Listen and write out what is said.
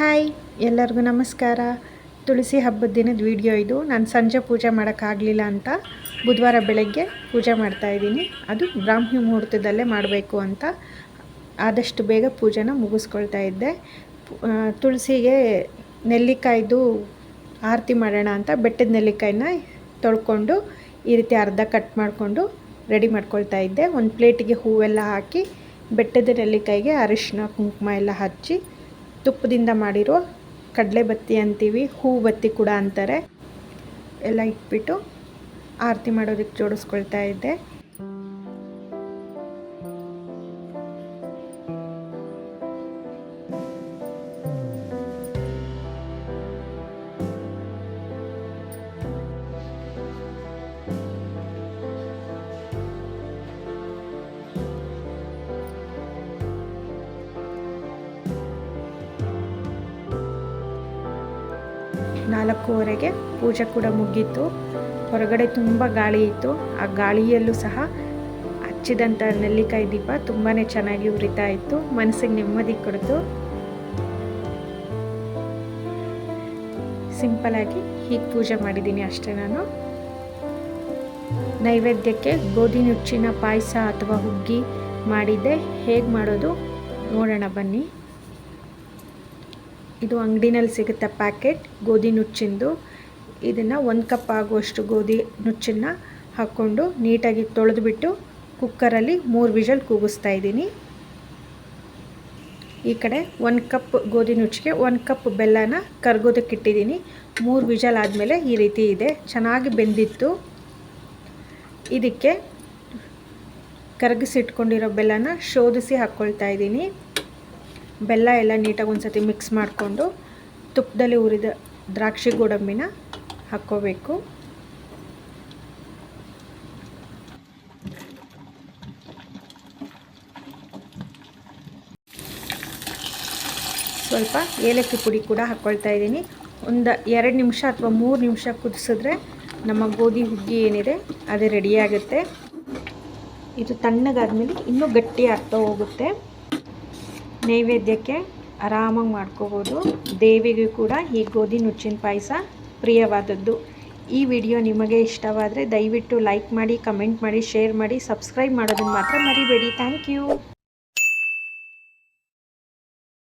Hi, ಎಲ್ಲರಿಗೂ ನಮಸ್ಕಾರ. ತುಳಸಿ ಹಬ್ಬದ ದಿನದ ವಿಡಿಯೋ ಇದು. ನಾನು ಸಂಜೆ ಪೂಜೆ ಮಾಡೋಕ್ಕಾಗಲಿಲ್ಲ ಅಂತ ಬುಧವಾರ ಬೆಳಗ್ಗೆ ಪೂಜೆ ಮಾಡ್ತಾಯಿದ್ದೀನಿ ಅದು ಬ್ರಾಹ್ಮಿ ಮುಹೂರ್ತದಲ್ಲೇ ಮಾಡಬೇಕು ಅಂತ ಆದಷ್ಟು ಬೇಗ ಪೂಜೆನ ಮುಗಿಸ್ಕೊಳ್ತಾ ಇದ್ದೆ. ತುಳಸಿಗೆ ನೆಲ್ಲಿಕಾಯ್ದು ಆರತಿ ಮಾಡೋಣ ಅಂತ ಬೆಟ್ಟದ ನೆಲ್ಲಿಕಾಯಿನ ತೊಳ್ಕೊಂಡು ಈ ರೀತಿ ಅರ್ಧ ಕಟ್ ಮಾಡಿಕೊಂಡು ರೆಡಿ ಮಾಡ್ಕೊಳ್ತಾ ಇದ್ದೆ. ಒಂದು ಪ್ಲೇಟಿಗೆ ಹೂವೆಲ್ಲ ಹಾಕಿ ಬೆಟ್ಟದ ನೆಲ್ಲಿಕಾಯಿಗೆ ಅರಿಶಿನ ಕುಂಕುಮ ಎಲ್ಲ ಹಚ್ಚಿ ತುಪ್ಪದಿಂದ ಮಾಡಿರೋ ಕಡಲೆ ಬತ್ತಿ ಅಂತೀವಿ ಹೂ ಬತ್ತಿ ಕೂಡ ಅಂತಾರೆ. ಎಲ್ಲ ಇಟ್ಬಿಟ್ಟು ಆರತಿ ಮಾಡೋದಕ್ಕೆ ಜೋಡಿಸ್ಕೊಳ್ತಾ ಇದ್ದೆ. ನಾಲ್ಕೂವರೆಗೆ ಪೂಜೆ ಕೂಡ ಮುಗೀತು. ಹೊರಗಡೆ ತುಂಬ ಗಾಳಿ ಇತ್ತು. ಆ ಗಾಳಿಯಲ್ಲೂ ಸಹ ಹಚ್ಚಿದಂಥ ನೆಲ್ಲಿಕಾಯಿ ದೀಪ ತುಂಬಾ ಚೆನ್ನಾಗಿ ಉರಿತಾ ಇತ್ತು. ಮನಸ್ಸಿಗೆ ನೆಮ್ಮದಿ ಕೊಡ್ತು. ಸಿಂಪಲಾಗಿ ಹೀಗೆ ಪೂಜೆ ಮಾಡಿದ್ದೀನಿ ಅಷ್ಟೇ ನಾನು. ನೈವೇದ್ಯಕ್ಕೆ ಗೋಧಿ ನುಚ್ಚಿನ ಪಾಯಸ ಅಥವಾ ಹುಗ್ಗಿ ಮಾಡಿದ್ದೆ. ಹೇಗೆ ಮಾಡೋದು ನೋಡೋಣ ಬನ್ನಿ. ಇದು ಅಂಗಡಿನಲ್ಲಿ ಸಿಗುತ್ತೆ ಪ್ಯಾಕೆಟ್, ಗೋಧಿ ನುಚ್ಚಿಂದು. ಇದನ್ನು ಒಂದು ಕಪ್ ಆಗುವಷ್ಟು ಗೋಧಿ ನುಚ್ಚನ್ನು ಹಾಕ್ಕೊಂಡು ನೀಟಾಗಿ ತೊಳೆದುಬಿಟ್ಟು ಕುಕ್ಕರಲ್ಲಿ ಮೂರು ವಿಷಲ್ ಕೂಗಿಸ್ತಾ ಇದ್ದೀನಿ. ಈ ಕಡೆ ಒಂದು ಕಪ್ ಗೋಧಿ ನುಚ್ಚಿಗೆ ಒಂದು ಕಪ್ ಬೆಲ್ಲನ ಕರ್ಗೋದಕ್ಕೆ ಇಟ್ಟಿದ್ದೀನಿ. ಮೂರು ವಿಷಲ್ ಆದಮೇಲೆ ಈ ರೀತಿ ಇದೆ. ಚೆನ್ನಾಗಿ ಬೆಂದಿತ್ತು. ಇದಕ್ಕೆ ಕರಗಿಸಿಟ್ಕೊಂಡಿರೋ ಬೆಲ್ಲನ ಶೋಧಿಸಿ ಹಾಕ್ಕೊಳ್ತಾ ಇದ್ದೀನಿ. ಬೆಲ್ಲ ಎಲ್ಲ ನೀಟಾಗಿ ಒಂದು ಸತಿ ಮಿಕ್ಸ್ ಮಾಡಿಕೊಂಡು ತುಪ್ಪದಲ್ಲಿ ಹುರಿದ ದ್ರಾಕ್ಷಿ ಗೋಡಂಬಿನ ಹಾಕ್ಕೋಬೇಕು. ಸ್ವಲ್ಪ ಏಲಕ್ಕಿ ಪುಡಿ ಕೂಡ ಹಾಕ್ಕೊಳ್ತಾ ಇದ್ದೀನಿ. ಒಂದು ಎರಡು ನಿಮಿಷ ಅಥವಾ ಮೂರು ನಿಮಿಷ ಕುದಿಸಿದ್ರೆ ನಮ್ಮ ಗೋಧಿ ಹುಗ್ಗಿ ಏನಿದೆ ಅದು ರೆಡಿಯಾಗುತ್ತೆ ಇದು ತಣ್ಣಗಾದ್ಮೇಲೆ ಇನ್ನೂ ಗಟ್ಟಿ ಆಗ್ತಾ ಹೋಗುತ್ತೆ. ನೈವೇದ್ಯಕ್ಕೆ ಆರಾಮಾಗಿ ಮಾಡ್ಕೋಬೋದು. ದೇವಿಗೆ ಕೂಡ ಈ ಗೋಧಿ ನುಚ್ಚಿನ ಪಾಯಸ ಪ್ರಿಯವಾದದ್ದು. ಈ ವಿಡಿಯೋ ನಿಮಗೆ ಇಷ್ಟವಾದರೆ ದಯವಿಟ್ಟು ಲೈಕ್ ಮಾಡಿ, ಕಮೆಂಟ್ ಮಾಡಿ, ಶೇರ್ ಮಾಡಿ, ಸಬ್ಸ್ಕ್ರೈಬ್ ಮಾಡೋದನ್ನು ಮಾತ್ರ ಮರಿಬೇಡಿ. Thank you.